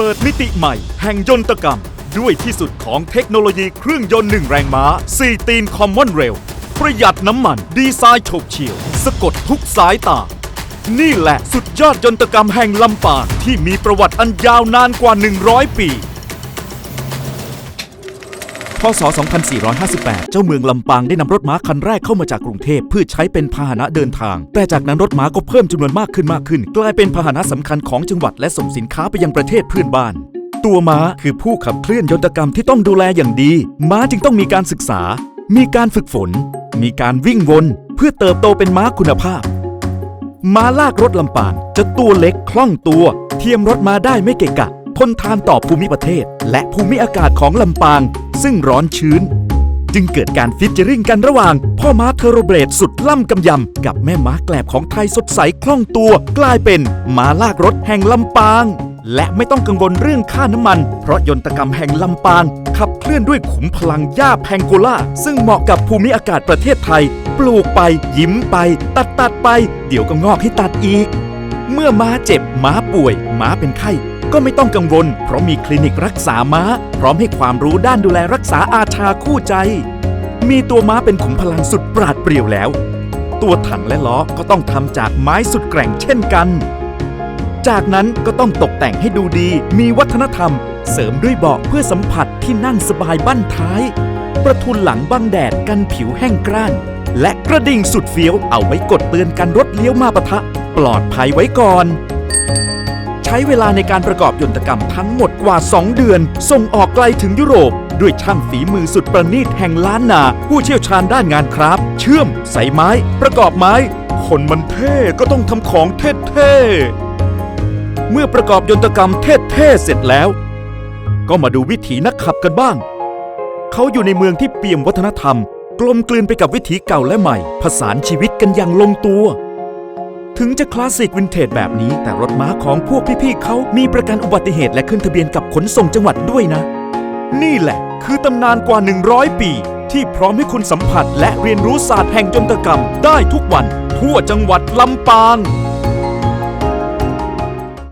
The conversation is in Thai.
เปิดมิติใหม่ แห่งยนตกรรม ด้วยที่สุดของเทคโนโลยีเครื่องยนต์หนึ่งแรงม้า4ตีนคอมมอนเรลประหยัดน้ำมันดีไซน์โฉบเฉี่ยว สะกดทุกสายตา นี่แหละสุดยอดยนตกรรมแห่งลำปางที่มีประวัติอันยาวนานกว่า 100 ปี พศ 2458 เจ้าเมืองลำปางได้นำรถม้าคันแรกเข้ามาจากกรุงเทพเพื่อใช้เป็นพาหนะเดินทาง แต่จากนั้นรถม้าก็เพิ่มจำนวนมากขึ้นมากขึ้น กลายเป็นพาหนะสำคัญของจังหวัดและส่งสินค้าไปยังประเทศเพื่อนบ้านตัวม้าคือผู้ขับเคลื่อนยนตกรรมที่ต้องดูแลอย่างดี ม้าจึงต้องมีการศึกษา มีการฝึกฝน มีการวิ่งวน เพื่อเติบโตเป็นม้าคุณภาพ ม้าลากรถลำปางจะตัวเล็กคล่องตัว เทียมรถม้าได้ไม่เกะกะทนทานต่อภูมิประเทศ และภูมิอากาศของลำปาง ซึ่งร้อนชื้น จึงเกิดการฟิชเจอริงกันระหว่าง พ่อม้าเทอร์โรเบรดสุดล่ำกำยำ กับแม่ม้าแกลบของไทยสดใสคล่องตัว กลายเป็นม้าลากรถแห่งลำปาง และไม่ต้องกังวลเรื่องค่าน้ำมัน เพราะยนตกรรมแห่งลำปาง ขับเคลื่อนด้วยขุมพลังหญ้าแพงโกล่า ซึ่งเหมาะกับภูมิอากาศประเทศไทย ปลูกไป ยิ้มไป ตัดตัดไป เดี๋ยวก็งอกให้ตัดอีก เมื่อม้าเจ็บม้าป่วย ม้าเป็นไข้ ก็ไม่ต้องกังวล เพราะมีคลินิกรักษาม้า พร้อมให้ความรู้ด้านดูแลรักษาอาชาคู่ใจ มีตัวม้าเป็นขุมพลังสุดปราดเปรียวแล้ว ตัวถังและล้อก็ต้องทำจากไม้สุดแกร่งเช่นกัน จากนั้นก็ต้องตกแต่งให้ดูดี มีวัฒนธรรม เสริมด้วยเบาะเพื่อสัมผัสที่นั่งสบายบั้นท้าย ประทุนหลังบังแดดกันผิวแห้งกร้านและกระดิ่งสุดเฟี้ยวเอาไว้กดเตือนกันรถเลี้ยวมาปะทะ ปลอดภัยไว้ก่อน ใช้เวลาในการประกอบยนตกรรมทั้งหมดกว่า 2 เดือน ส่งออกไกลถึงยุโรป ด้วยช่างฝีมือสุดประณีตแห่งล้านนา ผู้เชี่ยวชาญด้านงานครับ เชื่อม ใส่ไม้ ประกอบไม้ คนมันเท่ก็ต้องทำของเท่ๆ เมื่อประกอบยนตกรรมเท่ๆเสร็จแล้ว ก็มาดูวิถีนักขับกันบ้าง เขาอยู่ในเมืองที่เปี่ยมวัฒนธรรม กลมกลืนไปกับวิถีเก่าและใหม่ ผสานชีวิตกันอย่างลงตัว ถึงจะคลาสสิกวินเทจแบบนี้ แต่รถม้าของพวกพี่ๆเขามีประกันอุบัติเหตุและขึ้นทะเบียนกับขนส่งจังหวัดด้วยนะ นี่แหละ คือตำนานกว่า 100 ปี ที่พร้อมให้คุณสัมผัส และเรียนรู้ศาสตร์แห่งจนตกรรม ได้ทุกวัน ทั่วจังหวัดลำปาง